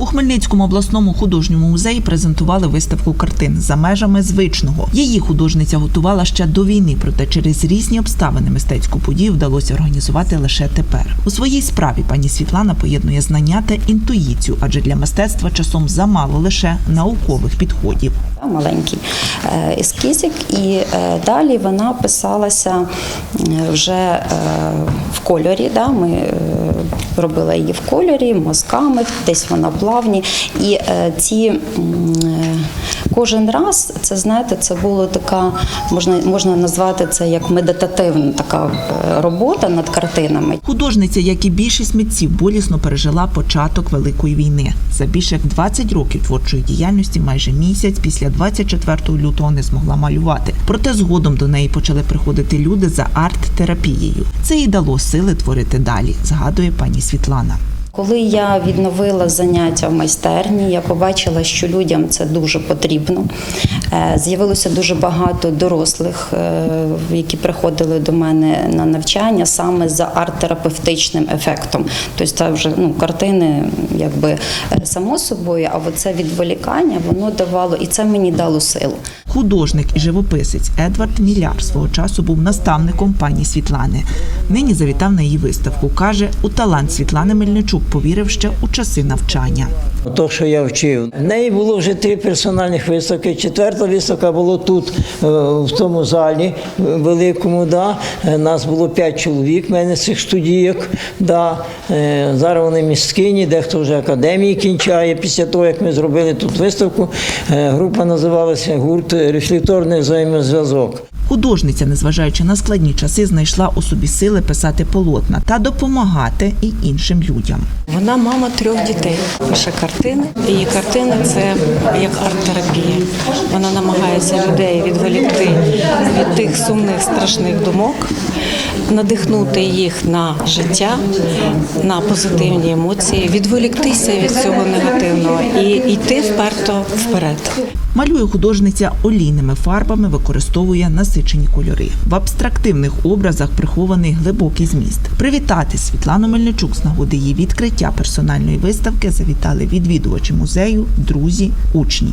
У Хмельницькому обласному художньому музеї презентували виставку картин за межами звичного. Її художниця готувала ще до війни, проте через різні обставини мистецьку подію вдалося організувати лише тепер. У своїй справі пані Світлана поєднує знання та інтуїцію, адже для мистецтва часом замало лише наукових підходів. маленький е, ескізик, і е, далі вона писалася вже е, в кольорі. Да? Ми робили її в кольорі, мазками, десь вона плавні. І е, ці е, кожен раз, це знаєте, це було така, можна, можна назвати це як медитативна така е, робота над картинами. Художниця, як і більшість митців, болісно пережила початок великої війни. За більше як 20 років творчої діяльності, майже місяць після 24 лютого не змогла малювати. Проте згодом до неї почали приходити люди за арт-терапією. Це їй дало сили творити далі, згадує пані Світлана. Коли я відновила заняття в майстерні, я побачила, що людям це дуже потрібно. Е, З'явилося дуже багато дорослих, е, які приходили до мене на навчання саме за арт-терапевтичним ефектом. Тобто це вже ну, картини, якби само собою, а оце відволікання воно давало, і це мені дало силу. Художник і живописець Едвард Міляр свого часу був наставником пані Світлани. Нині завітав на її виставку. каже, у талант Світлани Мельничук повірив ще у часи навчання. То, що я вчив. В неї було вже три персональних виставки. Четверта виставка була тут, е, в тому залі великому. Да. Е, Нас було п'ять чоловік, в мене з цих студійок. Да. Е, Зараз вони міськині, дехто вже академії кінчає. Після того, як ми зробили тут виставку, група називалася гурт Рефлекторний взаємозв'язок. Художниця, незважаючи на складні часи, знайшла у собі сили писати полотна та допомагати і іншим людям. Вона мама трьох дітей. Пише картини. Її картини це як арт-терапія. Вона намагається людей відволікти від тих сумних страшних думок, надихнути їх на життя, на позитивні емоції, відволіктися від цього негативного і йти вперто вперед. Малює художниця олійними фарбами, використовує насичені кольори. В абстрактивних образах прихований глибокий зміст. Привітати Світлану Мельничук з нагоди її відкриття персональної виставки завітали відвідувачі музею, друзі, учні.